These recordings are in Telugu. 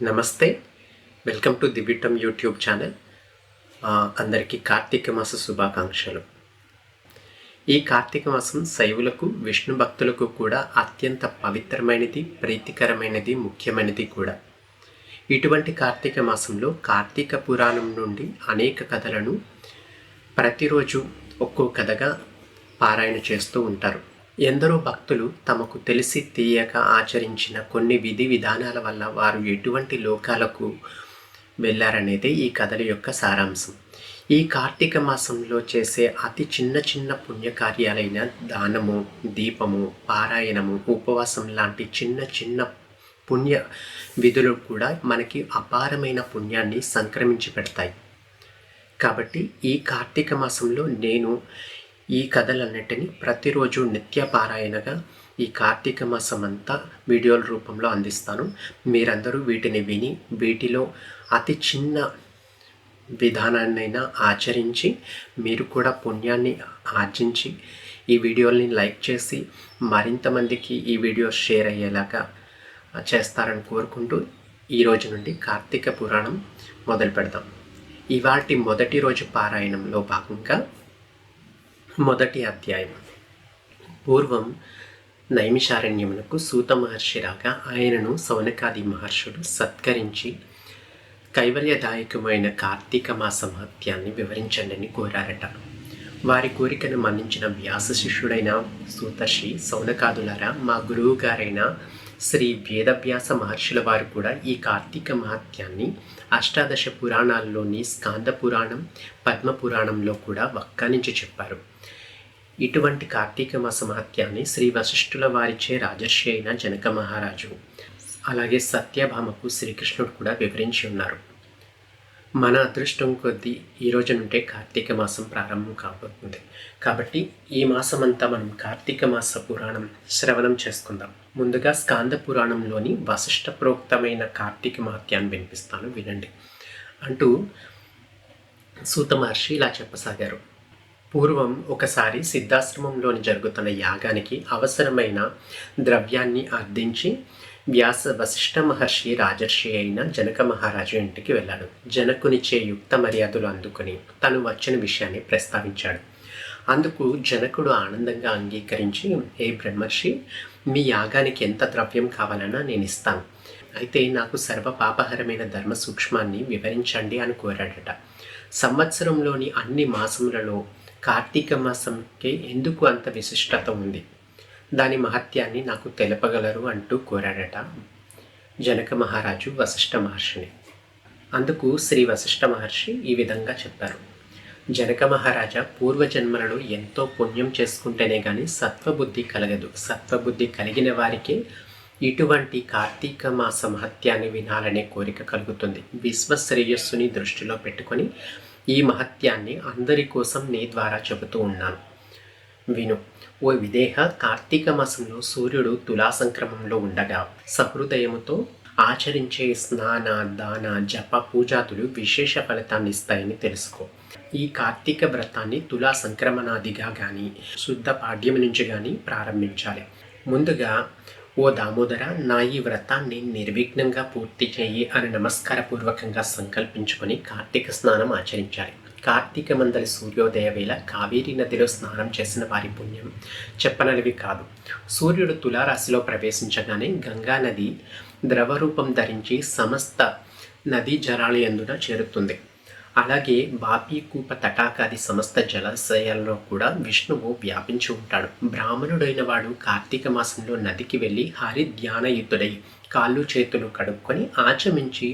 నమస్తే. Welcome to Divitam YouTube channel అందరికీ కార్తీక మాస శుభాకాంక్షలు. ఈ కార్తీక మాసం శైవులకు విష్ణు భక్తులకు కూడా అత్యంత పవిత్రమైనది ప్రీతికరమైనది ముఖ్యమైనది కూడా. ఇటువంటి కార్తీక మాసంలో కార్తీక పురాణం నుండి అనేక కథలను ప్రతిరోజు ఒక్కో కథగా పారాయణ చేస్తూ ఉంటారు. ఎందరో భక్తులు తమకు తెలిసి తీయక ఆచరించిన కొన్ని విధి విధానాల వల్ల వారు ఎటువంటి లోకాలకు వెళ్ళారనేదే ఈ కథల యొక్క సారాంశం. ఈ కార్తీక మాసంలో చేసే అతి చిన్న చిన్న పుణ్యకార్యాలైన దానము దీపము పారాయణము ఉపవాసం లాంటి చిన్న చిన్న పుణ్య విధులు కూడా మనకి అపారమైన పుణ్యాన్ని సంక్రమించి పెడతాయి. కాబట్టి ఈ కార్తీక మాసంలో నేను ఈ కథలన్నిటినీ ప్రతిరోజు నిత్య పారాయణగా ఈ కార్తీక మాసం అంతా వీడియోల రూపంలో అందిస్తాను. మీరందరూ వీటిని విని వీటిలో అతి చిన్న విధానాన్నైనా ఆచరించి మీరు కూడా పుణ్యాన్ని ఆర్జించి ఈ వీడియోల్ని లైక్ చేసి మరింత మందికి ఈ వీడియో షేర్ అయ్యేలాగా చేస్తారని కోరుకుంటూ ఈ రోజు నుండి కార్తీక పురాణం మొదలు పెడదాం ఇవాటి మొదటి రోజు పారాయణంలో భాగంగా మొదటి అధ్యాయం. పూర్వం నైమిషారణ్యమునకు సూత మహర్షి రాగా ఆయనను సౌనకాది మహర్షుడు సత్కరించి కైవల్యదాయకమైన కార్తీక మాస మహత్యాన్ని వివరించండి కోరారట. వారి కోరికను మన్నించిన వ్యాస శిష్యుడైన సూతర్షి సౌనకాదులారా మా గురువు గారైన శ్రీ వేదవ్యాస మహర్షుల వారు కూడా ఈ కార్తీక మహత్యాన్ని అష్టాదశ పురాణాల్లోని స్కాంద పురాణం పద్మ పురాణంలో కూడా వక్కానించి చెప్పారు. ఇటువంటి కార్తీక మాస మహత్యాన్ని శ్రీ వశిష్ఠుల వారిచే రాజర్షి అయిన జనక మహారాజు అలాగే సత్యభామకు శ్రీకృష్ణుడు కూడా వివరించి ఉన్నారు. మన అదృష్టం కొద్దీ ఈ రోజు నుండే కార్తీక మాసం ప్రారంభం కాబోతుంది. కాబట్టి ఈ మాసం అంతా మనం కార్తీక మాస పురాణం శ్రవణం చేసుకుందాం. ముందుగా స్కాంద పురాణంలోని వశిష్ఠ ప్రోక్తమైన కార్తీక మహత్యాన్ని వినిపిస్తాను వినండి. అంటూ సూత మహర్షి ఇలా చెప్పసాగారు. పూర్వం ఒకసారి సిద్ధాశ్రమంలోని జరుగుతున్న యాగానికి అవసరమైన ద్రవ్యాన్ని అర్థించి వ్యాస వశిష్ఠ మహర్షి రాజర్షి అయిన జనక మహారాజు ఇంటికి వెళ్ళాడు. జనకునిచే యుక్త మర్యాదలు అందుకుని తను వచ్చిన విషయాన్ని ప్రస్తావించాడు. అందుకు జనకుడు ఆనందంగా అంగీకరించి ఏ బ్రహ్మర్షి మీ యాగానికి ఎంత ద్రవ్యం కావాలన్నా నేను ఇస్తాను. అయితే నాకు సర్వ పాపహరమైన ధర్మ సూక్ష్మాన్ని వివరించండి అని కోరాడట. సంవత్సరంలోని అన్ని మాసములలో కార్తీక మాసంకి ఎందుకు అంత విశిష్టత ఉంది? దాని మహత్యాన్ని నాకు తెలపగలరు అంటూ కోరాడట జనక మహారాజు వశిష్ఠ మహర్షిని. అందుకు శ్రీ వశిష్ఠ మహర్షి ఈ విధంగా చెప్పారు. జనక మహారాజా పూర్వజన్మలలో ఎంతో పుణ్యం చేసుకుంటేనే కానీ సత్వబుద్ధి కలగదు. సత్వబుద్ధి కలిగిన వారికే ఇటువంటి కార్తీక మాస మహత్యాన్ని వినాలనే కోరిక కలుగుతుంది. విశ్వశ్రేయస్సుని దృష్టిలో పెట్టుకొని ఈ మహత్యాన్ని అందరి కోసం నీ ద్వారా చెబుతూ ఉన్నాను. విను ఓ విదేహ కార్తీక మాసంలో సూర్యుడు తులా సంక్రమంలో ఉండగా సహృదయముతో ఆచరించే స్నాన దాన జప పూజాతులు విశేష ఫలితాన్ని ఇస్తాయని తెలుసుకో. ఈ కార్తీక వ్రతాన్ని తులా సంక్రమణాదిగా కానీ శుద్ధ పాడ్యం నుంచి కానీ ప్రారంభించాలి. ముందుగా ఓ దామోదర నా ఈ వ్రతాన్ని నిర్విఘ్నంగా పూర్తి చేయి అని నమస్కారపూర్వకంగా సంకల్పించుకొని కార్తీక స్నానం ఆచరించాలి. కార్తీక మందలి సూర్యోదయ వేళ కావేరీ నదిలో స్నానం చేసిన వారి పుణ్యం చెప్పనలివి కాదు. సూర్యుడు తులారాశిలో ప్రవేశించగానే గంగా నది ద్రవరూపం ధరించి సమస్త నదీ జలాలయందున చేరుతుంది. అలాగే బాపీకూప తటాకాది సమస్త జలాశయాల్లో కూడా విష్ణువు వ్యాపించి ఉంటాడు. బ్రాహ్మణుడైన వాడు కార్తీక మాసంలో నదికి వెళ్ళి హరి ధ్యానయుతుడై కాళ్ళు చేతులు కడుక్కొని ఆచమించి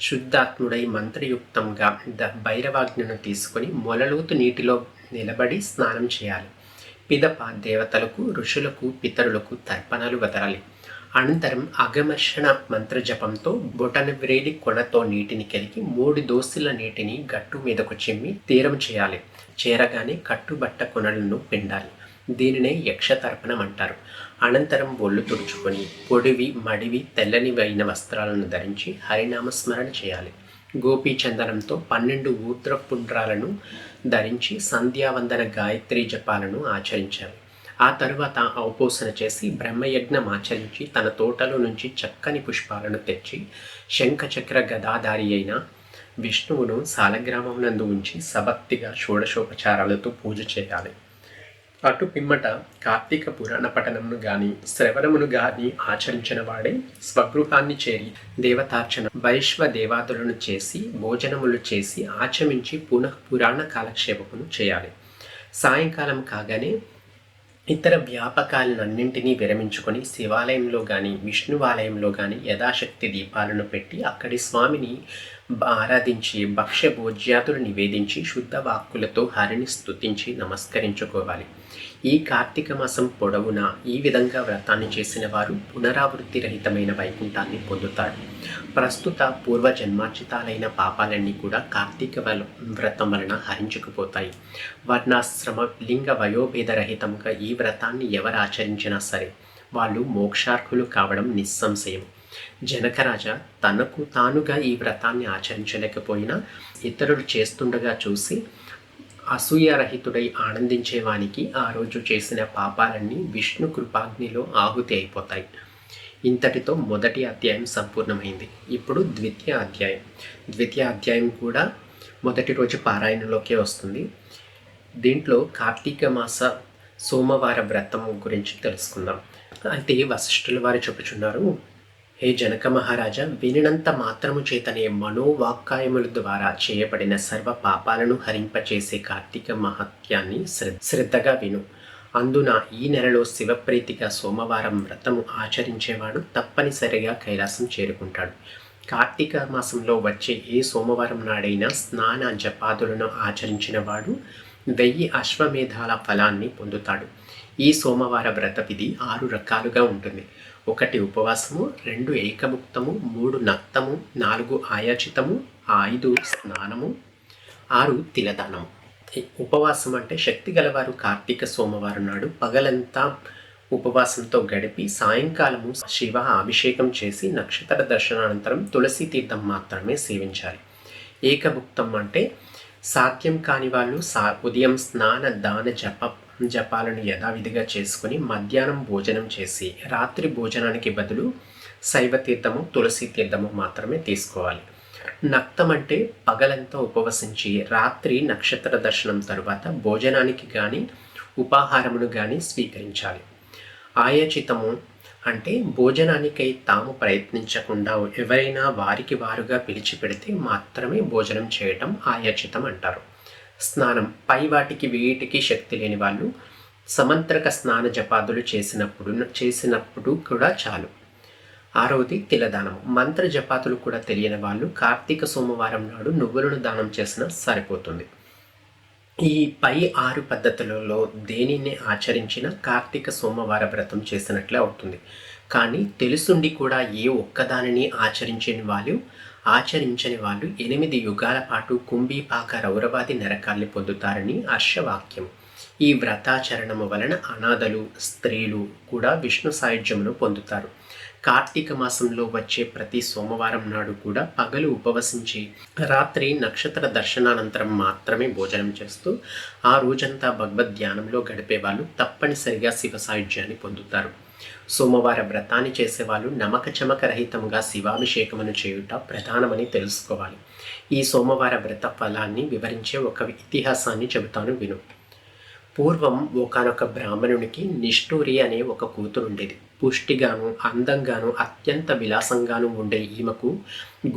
శుద్ధాత్ముడై మంత్రయుక్తంగా ద భైరవాజ్ఞను తీసుకొని మొలలోతు నీటిలో నిలబడి స్నానం చేయాలి. పిదప దేవతలకు ఋషులకు పితరులకు తర్పణాలు వదలాలి. అనంతరం అగమర్షణ మంత్రజపంతో బుటన వ్రేలి కొనతో నీటిని కలిగి మూడు దోసుల నీటిని గట్టు మీదకు చిమ్మి తీరం చేయాలి. చేరగానే కట్టుబట్ట కొనలను పిండాలి. దీనినే యక్షతర్పణం అంటారు. అనంతరం ఒళ్ళు తుడుచుకొని పొడివి మడివి తెల్లని అయిన వస్త్రాలను ధరించి హరినామస్మరణ చేయాలి. గోపీ చందనంతో పన్నెండు ఊత్రపుండ్రాలను ధరించి సంధ్యావందన గాయత్రి జపాలను ఆచరించాలి. ఆ తరువాత ఔపోసన చేసి బ్రహ్మయజ్ఞం ఆచరించి తన తోటలో నుంచి చక్కని పుష్పాలను తెచ్చి శంఖచక్ర గదాధారి అయిన విష్ణువును సాలగ్రామం నందు ఉంచి సభక్తిగా షోడశోపచారాలతో పూజ చేయాలి. అటు పిమ్మట కార్తీక పురాణ పఠనమును గాని శ్రవణమును గాని ఆచరించిన వాడే స్వగృహాన్ని చేరి దేవతార్చన వైశ్వ దేవాదులను చేసి భోజనములు చేసి ఆచమించి పునః పురాణ కాలక్షేపమును చేయాలి. సాయంకాలం కాగానే ఇతర వ్యాపకాలన్నింటినీ విరమించుకొని శివాలయంలో కానీ విష్ణువాలయంలో కానీ యథాశక్తి దీపాలను పెట్టి అక్కడి స్వామిని ఆరాధించి భక్ష్య భోజ్యాతులు నివేదించి శుద్ధ వాక్కులతో హరిని స్తుతించి నమస్కరించుకోవాలి. ఈ కార్తీక మాసం పొడవునా ఈ విధంగా వ్రతాన్ని చేసిన వారు పునరావృత్తి రహితమైన వైకుంఠాన్ని పొందుతారు. ప్రస్తుత పూర్వ జన్మార్జితాలైన పాపాలన్నీ కూడా కార్తీక వ్రతం వలన హరించుకుపోతాయి. వర్ణాశ్రమ లింగ వయోభేద రహితంగా ఈ వ్రతాన్ని ఎవరు ఆచరించినా సరే వాళ్ళు మోక్షార్హులు కావడం నిస్సంశయం. జనకరాజ తనకు తానుగా ఈ వ్రతాన్ని ఆచరించలేకపోయినా ఇతరులు చేస్తుండగా చూసి అసూయారహితుడై ఆనందించేవానికి ఆ రోజు చేసిన పాపాలన్నీ విష్ణు కృపాగ్నిలో ఆహుతి అయిపోతాయి. ఇంతటితో మొదటి అధ్యాయం సంపూర్ణమైంది. ఇప్పుడు ద్వితీయ అధ్యాయం. ద్వితీయ అధ్యాయం కూడా మొదటి రోజు పారాయణలోకే వస్తుంది. దీంట్లో కార్తీక మాస సోమవార వ్రతం గురించి తెలుసుకుందాం. అయితే వశిష్ఠుల వారు చెప్పుచున్నారు హే జనక మహారాజా వినినంత మాత్రము చేతనే మనోవాక్కాయముల ద్వారా చేయబడిన సర్వ పాపాలను హరింపచేసే కార్తీక మహత్యాన్ని శ్రద్ధగా విను. అందున ఈ నెలలో శివప్రీతిగా సోమవారం వ్రతము ఆచరించేవాడు తప్పనిసరిగా కైలాసం చేరుకుంటాడు. కార్తీక మాసంలో వచ్చే ఏ సోమవారం నాడైనా స్నాన జపాదులను ఆచరించిన వాడు వెయ్యి అశ్వమేధాల ఫలాన్ని పొందుతాడు. ఈ సోమవార వ్రత విధి ఆరు రకాలుగా ఉంటుంది. ఒకటి ఉపవాసము రెండు ఏకముక్తము మూడు నక్తము నాలుగు ఆయాచితము ఐదు స్నానము ఆరు తిలదానము. ఉపవాసం అంటే శక్తి గలవారు కార్తీక సోమవారం నాడు పగలంతా ఉపవాసంతో గడిపి సాయంకాలము శివ అభిషేకం చేసి నక్షత్ర దర్శనానంతరం తులసి తీర్థం మాత్రమే సేవించాలి. ఏకముక్తం అంటే సాధ్యం కాని వాళ్ళు సా ఉదయం స్నాన దాన జప జపాలను యథావిధిగా చేసుకుని మధ్యాహ్నం భోజనం చేసి రాత్రి భోజనానికి బదులు శైవ తీర్థము తులసి తీర్థము మాత్రమే తీసుకోవాలి. నక్తం అంటే పగలంతా ఉపవసించి రాత్రి నక్షత్ర దర్శనం తరువాత భోజనానికి కానీ ఉపాహారమును కానీ స్వీకరించాలి. ఆయాచితము అంటే భోజనానికై తాము ప్రయత్నించకుండా ఎవరైనా వారికి వారుగా పిలిచి పెడితే మాత్రమే భోజనం చేయటం ఆయాచితం అంటారు. స్నానం. పై వాటికి వేటికి శక్తి లేని వాళ్ళు సమంత్రక స్నాన జపాదులు చేసినప్పుడు చేసినప్పుడు కూడా చాలు. ఆరవది తిలదానం మంత్ర జపాతులు కూడా తెలియని వాళ్ళు కార్తీక సోమవారం నాడు నువ్వులను దానం చేసినా సరిపోతుంది. ఈ పై ఆరు పద్ధతులలో దేనిని ఆచరించిన కార్తీక సోమవార వ్రతం చేసినట్లే అవుతుంది. కానీ తెలుసుండి కూడా ఏ ఒక్కదానిని ఆచరించని వాళ్ళు ఆచరించని వాళ్ళు ఎనిమిది యుగాల పాటు కుంభీపాక రౌరవాది నరకాల్ని పొందుతారని హర్షవాక్యం ఈ వ్రతాచరణము వలన అనాథలు స్త్రీలు కూడా విష్ణు సాయుధ్యమును పొందుతారు. కార్తీక మాసంలో వచ్చే ప్రతి సోమవారం నాడు కూడా పగలు ఉపవసించి రాత్రి నక్షత్ర దర్శనానంతరం మాత్రమే భోజనం చేస్తూ ఆ రోజంతా భగవద్ ధ్యానంలో గడిపే వాళ్ళు తప్పనిసరిగా శివ సాయుధ్యాన్ని పొందుతారు. సోమవార వ్రతాన్ని చేసేవాళ్ళు నమక చమక రహితంగా శివాభిషేకమును చేయుట ప్రధానమని తెలుసుకోవాలి. ఈ సోమవార వ్రత ఫలాన్ని వివరించే ఒక ఇతిహాసాన్ని చెబుతాను విను. పూర్వం ఒకనొక బ్రాహ్మణునికి నిష్ఠూరి అనే ఒక కూతురు ఉండేది పుష్టిగాను అందంగాను అత్యంత విలాసంగాను ఉండే ఈమెకు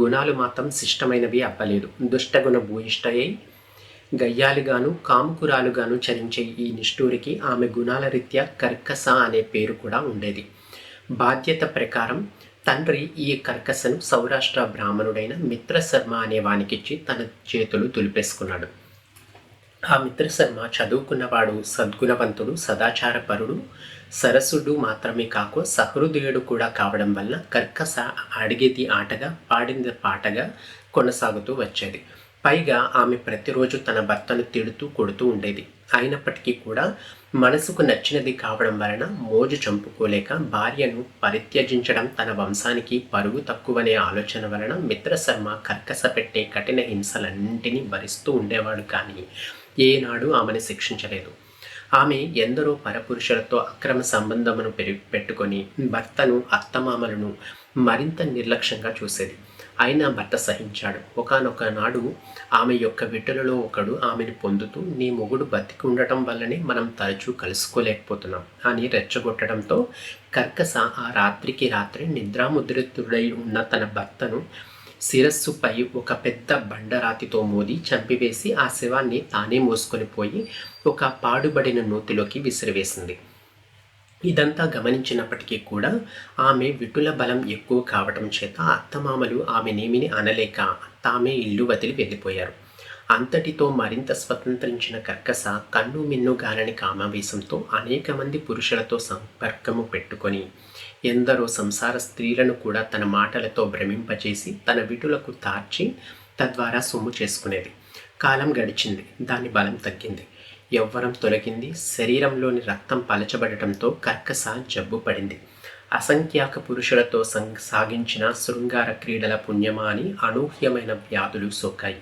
గుణాలు మాత్రం శిష్టమైనవి అవ్వలేదు. దుష్టగుణ భూయిష్టయ్యి గయ్యాలుగాను కాముకురాలుగాను చరించే ఈ నిష్ఠూరికి ఆమె గుణాల రీత్యా కర్కస అనే పేరు కూడా ఉండేది. బాధ్యత ప్రకారం తండ్రి ఈ కర్కసను సౌరాష్ట్ర బ్రాహ్మణుడైన మిత్రశర్మ అనే వానికిచ్చి తన చేతులు తులిపేసుకున్నాడు ఆ మిత్రశర్మ చదువుకున్నవాడు సద్గుణవంతుడు సదాచారపరుడు సరసుడు మాత్రమే కాక సహృదయుడు కూడా కావడం వల్ల కర్కస అడిగేది ఆటగా పాడింది పాటగా కొనసాగుతూ వచ్చేది. పైగా ఆమె ప్రతిరోజు తన భర్తను తిడుతూ కొడుతూ ఉండేది. అయినప్పటికీ కూడా మనసుకు నచ్చినది కావడం వలన మోజు చంపుకోలేక భార్యను పరిత్యజించడం తన వంశానికి పరుగు తక్కువనే ఆలోచన వలన మిత్రశర్మ కర్కస పెట్టే కఠిన హింసలన్నింటినీ భరిస్తూ ఉండేవాడు కానీ ఏనాడు ఆమెను శిక్షించలేదు. ఆమె ఎందరో పరపురుషులతో అక్రమ సంబంధమును పెరి పెట్టుకొని భర్తను అత్తమామలను మరింత నిర్లక్ష్యంగా చూసేది. అయినా భర్త సహించాడు. ఒకనొక నాడు ఆమె యొక్క విటలలో ఒకడు ఆమెను పొందుతూ నీ మొగుడు బతికి ఉండటం వల్లనే మనం తరచూ కలుసుకోలేకపోతున్నాం అని రెచ్చగొట్టడంతో కర్కస ఆ రాత్రికి రాత్రి నిద్రాముద్రితుడై ఉన్న తన భర్తను శిరస్సుపై ఒక పెద్ద బండరాతితో మోది చంపివేసి ఆ శవాన్ని తానే మోసుకొని పోయి ఒక పాడుబడిన నూతిలోకి విసిరివేసింది. ఇదంతా గమనించినప్పటికీ కూడా ఆమె విటుల బలం ఎక్కువ కావటం చేత అత్తమామలు ఆమె నేమిని అనలేక తామే ఇల్లు వదిలి వెళ్ళిపోయారు. అంతటితో మరింత స్వతంత్రించిన కర్కస కన్ను మిన్ను గాలని కామావేశంతో అనేక మంది పురుషులతో సంపర్కము పెట్టుకొని ఎందరో సంసార స్త్రీలను కూడా తన మాటలతో భ్రమింపచేసి తన విటులకు తార్చి తద్వారా సొమ్ము చేసుకునేది. కాలం గడిచింది దాని బలం తగ్గింది. యవ్వరం తొలగింది. శరీరంలోని రక్తం పలచబడటంతో కర్కస జబ్బు పడింది. అసంఖ్యాక పురుషులతో సాగించిన శృంగార క్రీడల పుణ్యమా అని అనూహ్యమైన వ్యాధులు సోకాయి.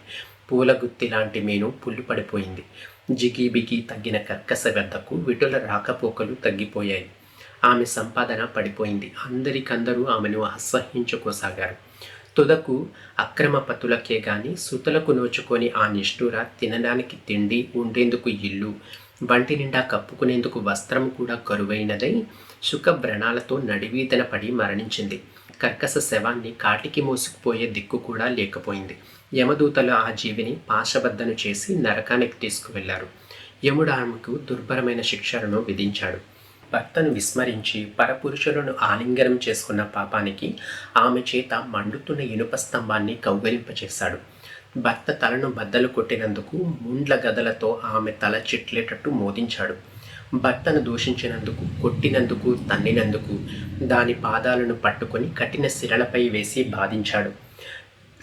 పూలగుత్తి లాంటి మేను పుల్లు పడిపోయింది. జిగిబిగి తగ్గిన కర్కస వద్దకు విటుల రాకపోకలు తగ్గిపోయాయి. ఆమె సంపాదన పడిపోయింది. అందరికందరూ ఆమెను అసహ్యించుకోసాగారు. తుదకు అక్రమ పతులకే గాని సుతులకు నోచుకొని ఆ నిష్ఠుర తినడానికి తిండి ఉండేందుకు ఇల్లు వంటి నిండా కప్పుకునేందుకు వస్త్రం కూడా కరువైనదై సుఖభ్రణాలతో నడివీదన పడి మరణించింది. కర్కస శవాన్ని కాటికి మోసుకుపోయే దిక్కు కూడా లేకపోయింది. యమదూతలు ఆ జీవిని పాశబద్దను చేసి నరకానికి తీసుకువెళ్ళారు. యముడు ఆమెకు దుర్భరమైన శిక్షలను విధించాడు. భర్తను విస్మరించి పరపురుషులను ఆలింగనం చేసుకున్న పాపానికి ఆమె చేత మండుతున్న ఇనుప స్తంభాన్ని కౌగలింపచేశాడు. భర్త తలను బద్దలు కొట్టినందుకు ముండ్ల గదలతో ఆమె తల చిట్లేటట్టు మోదించాడు. భర్తను దూషించినందుకు కొట్టినందుకు తన్నినందుకు దాని పాదాలను పట్టుకొని కఠిన శిరలపై వేసి బాధించాడు.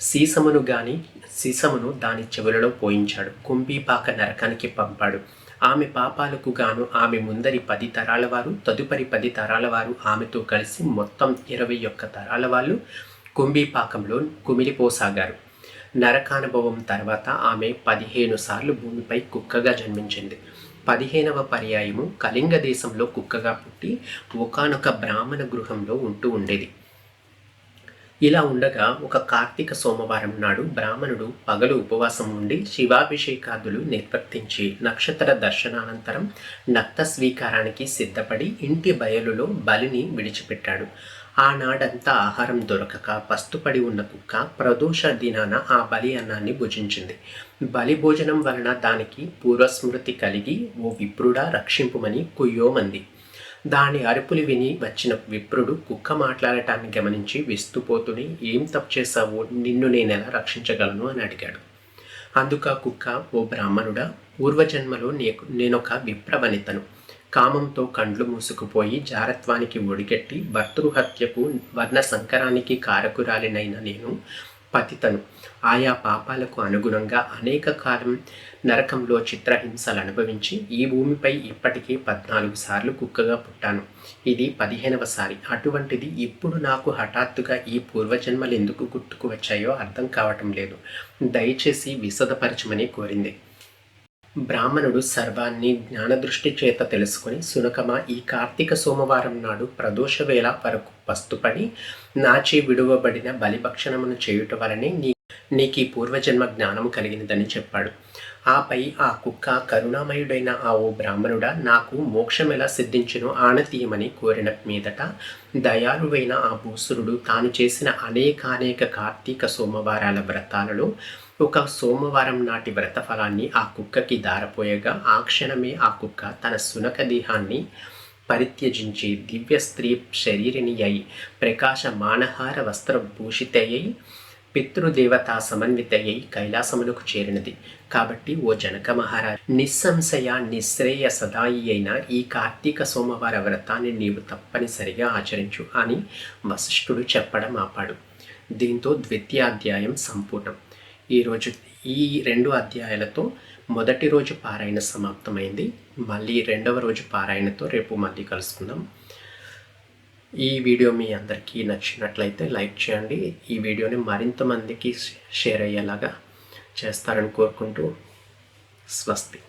సీసమును గాని సీసమును దాని చెవులలో పోయించాడు. కుంభీపాక నరకానికి పంపాడు. ఆమె పాపాలకు గాను ఆమె ముందరి పది తరాల వారు తదుపరి పది తరాల వారు ఆమెతో కలిసి మొత్తం ఇరవై ఒక్క తరాల వాళ్ళు కుంభీపాకంలో కుమిలిపోసాగారు. నరకానుభవం తర్వాత ఆమె పదిహేను సార్లు భూమిపై కుక్కగా జన్మించింది. పదిహేనవ పర్యాయము కళింగ దేశంలో కుక్కగా పుట్టి ఒకనొక బ్రాహ్మణ గృహంలో ఉంటూ ఉండేది. ఇలా ఉండగా ఒక కార్తీక సోమవారం నాడు బ్రాహ్మణుడు పగలు ఉపవాసం ఉండి శివాభిషేకాదులు నిర్వర్తించి నక్షత్ర దర్శనానంతరం నక్త స్వీకారానికి సిద్ధపడి ఇంటి బయలులో బలిని విడిచిపెట్టాడు. ఆనాడంతా ఆహారం దొరకక పస్తుపడి ఉన్న కుక్క ప్రదోష దినాన ఆ బలి అన్నాన్ని భుజించింది. బలి భోజనం వలన దానికి పూర్వస్మృతి కలిగి ఓ విప్రుడా రక్షింపుమని కుయ్యోమంది. దాని అరుపులు విని వచ్చిన విప్రుడు కుక్క మాట్లాడటాన్ని గమనించి విస్తుపోతుని ఏం తప్పు చేశావు? నిన్ను నేను ఎలా రక్షించగలను? అని అడిగాడు. అందుక కుక్క ఓ బ్రాహ్మణుడా పూర్వజన్మలో నేను నేనొక విప్రవనితను. కామంతో కండ్లు మూసుకుపోయి జారత్వానికి ఒడిగట్టి భర్తృహత్యకు వర్ణ సంకరానికి కారకురాలినైన నేను పతితను. ఆయా పాపాలకు అనుగుణంగా అనేక కాలం నరకంలో చిత్రహింసలు అనుభవించి ఈ భూమిపై ఇప్పటికీ పద్నాలుగు సార్లు కుక్కగా పుట్టాను. ఇది పదిహేనవసారి అటువంటిది ఇప్పుడు నాకు హఠాత్తుగా ఈ పూర్వజన్మలు ఎందుకు గుర్తుకు వచ్చాయో అర్థం కావటం లేదు. దయచేసి విశదపరచమని కోరింది. బ్రాహ్మణుడు సర్వాన్ని జ్ఞానదృష్టి చేత తెలుసుకుని సునకమ ఈ కార్తీక సోమవారం నాడు ప్రదోష వేళ వరకు పస్తుపడి నాచి విడువబడిన బలిభక్షణమును చేయుట వలనే నీ నీకు ఈ పూర్వజన్మ జ్ఞానము కలిగినదని చెప్పాడు. ఆపై ఆ కుక్క కరుణామయుడైన ఆ ఓ బ్రాహ్మణుడ నాకు మోక్షం ఎలా సిద్ధించును ఆనతీయమని కోరిన మీదట దయాలువైన ఆ భూసురుడు తాను చేసిన అనేకానేక కార్తీక సోమవారాల వ్రతాలలో ఒక సోమవారం నాటి వ్రత ఫలాన్ని ఆ కుక్కకి దారపోయగా ఆ క్షణమే ఆ కుక్క తన సునక దేహాన్ని పరిత్యజించి దివ్య స్త్రీ శరీరిణి అయి ప్రకాశ మానహార వస్త్రభూషితయ్యి పితృదేవతా సమన్వితయ్యి కైలాసములకు చేరినది. కాబట్టి ఓ జనక మహారాజ్ నిస్సంశయ నిశ్రేయ సదాయి అయిన ఈ కార్తీక సోమవార వ్రతాన్ని నీవు తప్పనిసరిగా ఆచరించు అని వశిష్ఠుడు చెప్పడం ఆపాడు. దీంతో ద్వితీయాధ్యాయం సంపూర్ణం. ఈరోజు ఈ రెండు అధ్యాయాలతో మొదటి రోజు పారాయణ సమాప్తమైంది. మళ్ళీ రెండవ రోజు పారాయణతో రేపు మళ్ళీ కలుసుకుందాం. ఈ వీడియో మీ అందరికీ నచ్చినట్లయితే లైక్ చేయండి. ఈ వీడియోని మరింత మందికి షేర్ అయ్యేలాగా చేస్తారని కోరుకుంటూ స్వస్తి.